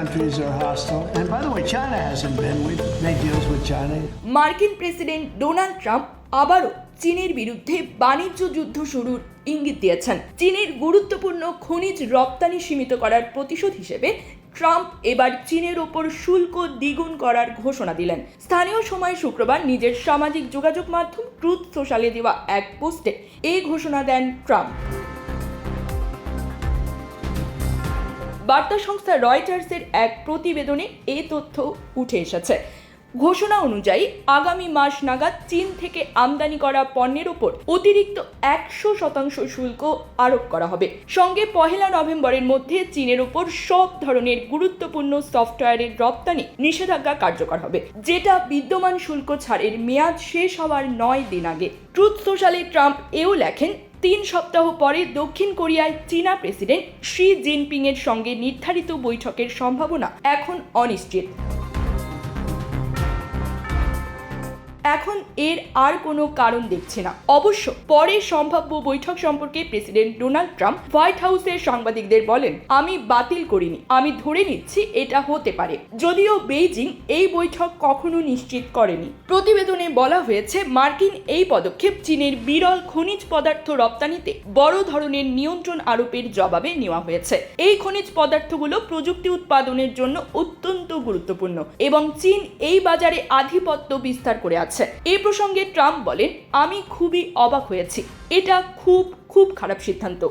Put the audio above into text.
countries are hostile. And by the way, China hasn't been. We've made deals with China. মার্কিন president Donald Trump আবারও চীনের বিরুদ্ধে বাণিজ্য যুদ্ধ শুরুর ইঙ্গিত দিয়েছেন চীনের গুরুত্বপূর্ণ খনিজ রপ্তানি সীমিত করার প্রতিশোধ হিসেবে ট্রাম্প এবার চীনের ওপর শুল্ক দ্বিগুণ করার ঘোষণা দিলেন স্থানীয় সময় শুক্রবার নিজের সামাজিক যোগাযোগ মাধ্যম ট্রুথ সোশ্যালে দেওয়া এক পোস্টে এই ঘোষণা দেন ট্রাম্প বার্তা সংস্থা রয়টার্সের এক প্রতিবেদনে এ তথ্য উঠে এসেছে। ঘোষণা অনুযায়ী, আগামী মাস নাগাদ চীন থেকে আমদানি করা পণ্যের ওপর অতিরিক্ত একশো শতাংশ শুল্ক আরোপ করা হবে। সঙ্গে পহেলা নভেম্বরের মধ্যে চীনের ওপর সব ধরনের গুরুত্বপূর্ণ সফটওয়্যারের রপ্তানি নিষেধাজ্ঞা কার্যকর হবে। যেটা বিদ্যমান শুল্ক ছাড়ের মেয়াদ শেষ হওয়ার নয় দিন আগে। ট্রুথ সোশ্যালে ট্রাম্প এও লেখেন তিন সপ্তাহ পরে দক্ষিণ কোরিয়ায় চীনা প্রেসিডেন্ট শি জিনপিংয়ের সঙ্গে নির্ধারিত বৈঠকের সম্ভাবনা এখন অনিশ্চিত। এখন এর আর কোনো কারণ দেখছে না। অবশ্য পরে সম্ভাব্য বৈঠক সম্পর্কে প্রেসিডেন্ট ডোনাল্ড ট্রাম্প হোয়াইট হাউসের সাংবাদিকদের বলেন, আমি বাতিল করিনি, আমি ধরে নিচ্ছি এটা হতে পারে। যদিও বেইজিং এই বৈঠক কখনো নিশ্চিত করেনি। প্রতিবেদনে বলা হয়েছে, মার্কিন এই পদক্ষেপ চীনের বিরল খনিজ পদার্থ রপ্তানিতে বড় ধরনের নিয়ন্ত্রণ আরোপের জবাবে নেওয়া হয়েছে। এই খনিজ পদার্থগুলো প্রযুক্তি উৎপাদনের জন্য অত্যন্ত গুরুত্বপূর্ণ এবং চীন এই বাজারে আধিপত্য বিস্তার করে আছে। এই প্রসঙ্গে ট্রাম্প বলেন, আমি খুবই অবাক হয়েছি। এটা খুব খুব খারাপ সিদ্ধান্ত।